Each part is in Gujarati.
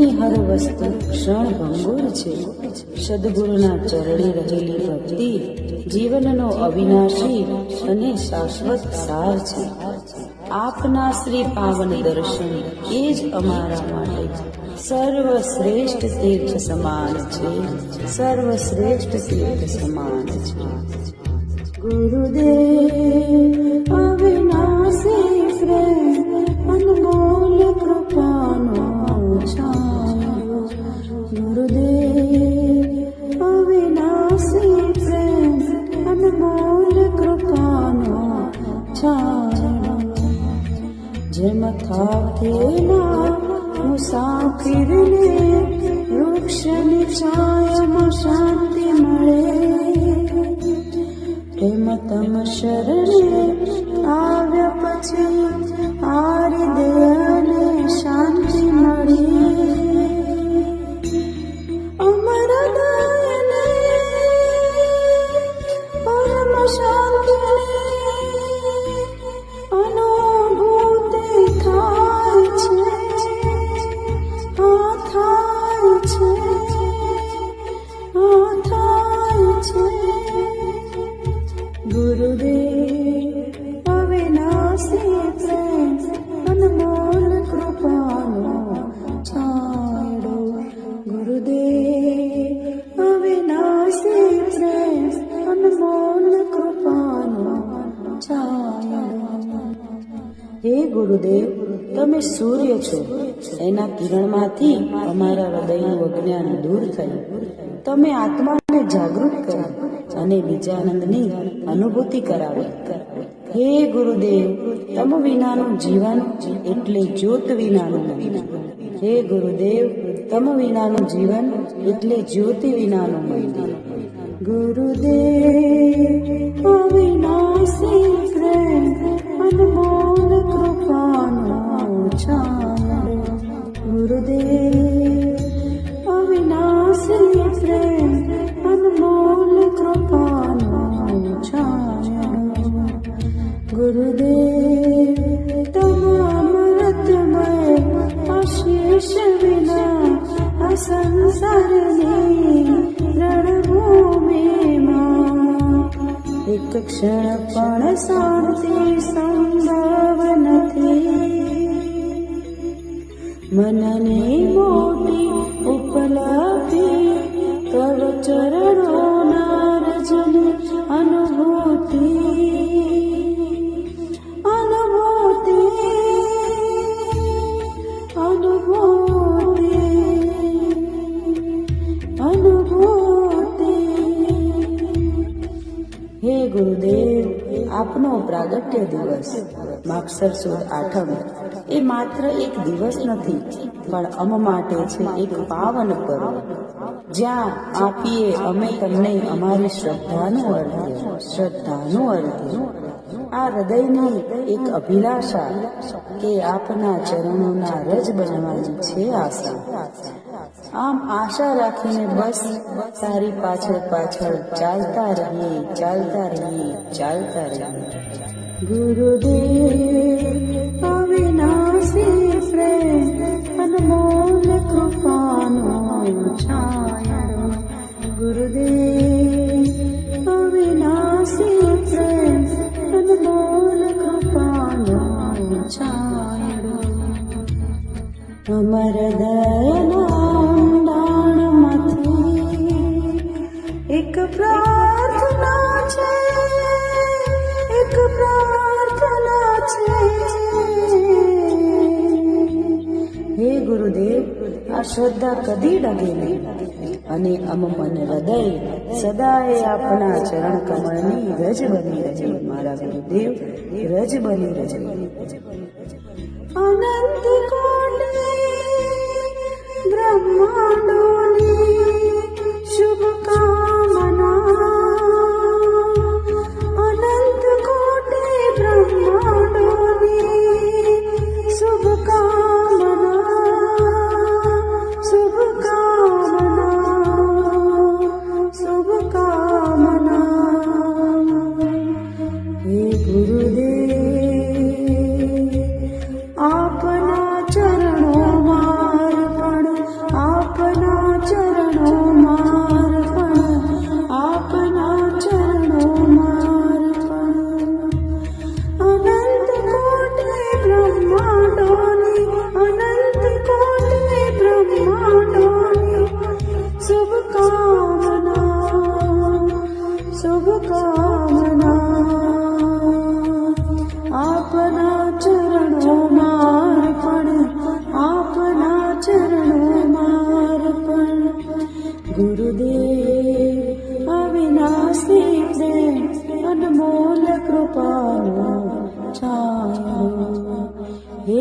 જગતની હર વસ્તુ ક્ષણ ભંગુર છે. સદગુરુના ચરણે રહેલી ભક્તિ જીવનનો અવિનાશી અને શાશ્વત સાર છે. આપના શ્રી પાવન દર્શન એ જ અમારા માટે સર્વશ્રેષ્ઠ તીર્થ સમાન છે. સર્વશ્રેષ્ઠ તીર્થ સમાન છે. ગુરુદેવ, અવિનાશી પ્રેમ અનમોલ કૃપાનો છાયો મળે પ્રેમ તમ શરણે આવ્યા પછી ગુરુદેવ અવિનાશી પ્રેમ, અનમોલ કૃપાનો છાંયડો ગુરુદેવ અવિનાશી પ્રેમ, અનમોલ કૃપાનો છાંયડો હે ગુરુદેવ, તમે સૂર્ય છો. એના કિરણમાંથી અમારા હૃદયનું અજ્ઞાન દૂર થયું. તમે આત્માને જાગૃત કરી અને બીજાનંદની અનુભૂતિ કરાવે. હે ગુરુદેવ, તમ વિનાનું જીવન એટલે જ્યોત વિનાનું મંદિર હે ગુરુદેવ, તમ વિનાનું જીવન એટલે જ્યોતિ વિનાનું મંદિર ગુરુદેવ, અવિનાશી એક ક્ષણ પણ શાંતિ સંભવ નથી મનને મોટી ઉપલબ્ધિ આપનો પ્રાગટ્ય દિવસ. માક્ષર સુદ આઠમ. એ માત્ર એક દિવસ નથી, પણ અમ માટે છે એક પાવન પર્વ. જ્યાં આપીએ અમે તમને અમારી શ્રદ્ધાનું અર્ધ્ય શ્રદ્ધાનું અર્ધ્ય આ હૃદયની એક અભિલાષા કે આપના ચરણોના રજ બનવાની છે આશા. આમ આશા રાખીને બસ તારી પાછળ પાછળ ચાલતા રહીએ ચાલતા રહીએ ચાલતા રહીએ. ગુરુદેવ, અવિનાશી પ્રેમ શ્રદ્ધા કદી ડગે નહીં. અને અમ મન હૃદય સદાય આપણા ચરણ કમળની રજ બની રહે. મારા ગુરુદેવ રજ બની રહે. અનંત કોટી બ્રહ્માંડોની શુભકામના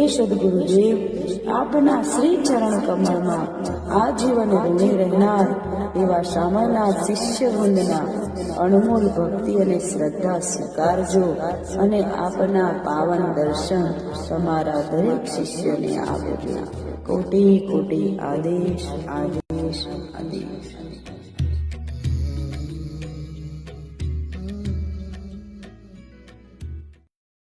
સદગુરુદેવ આપના શ્રી ચરણ કમળમાં આજીવન ઋણી રહેનાર એવા શામળનાથ શિષ્ય વૃંદના અણમોલ ભક્તિ અને શ્રદ્ધા સ્વીકારજો અને આપના પાવન દર્શન તમારા દરેક શિષ્યને આપજો. કોટી કોટી આદેશ આદેશ આદેશ.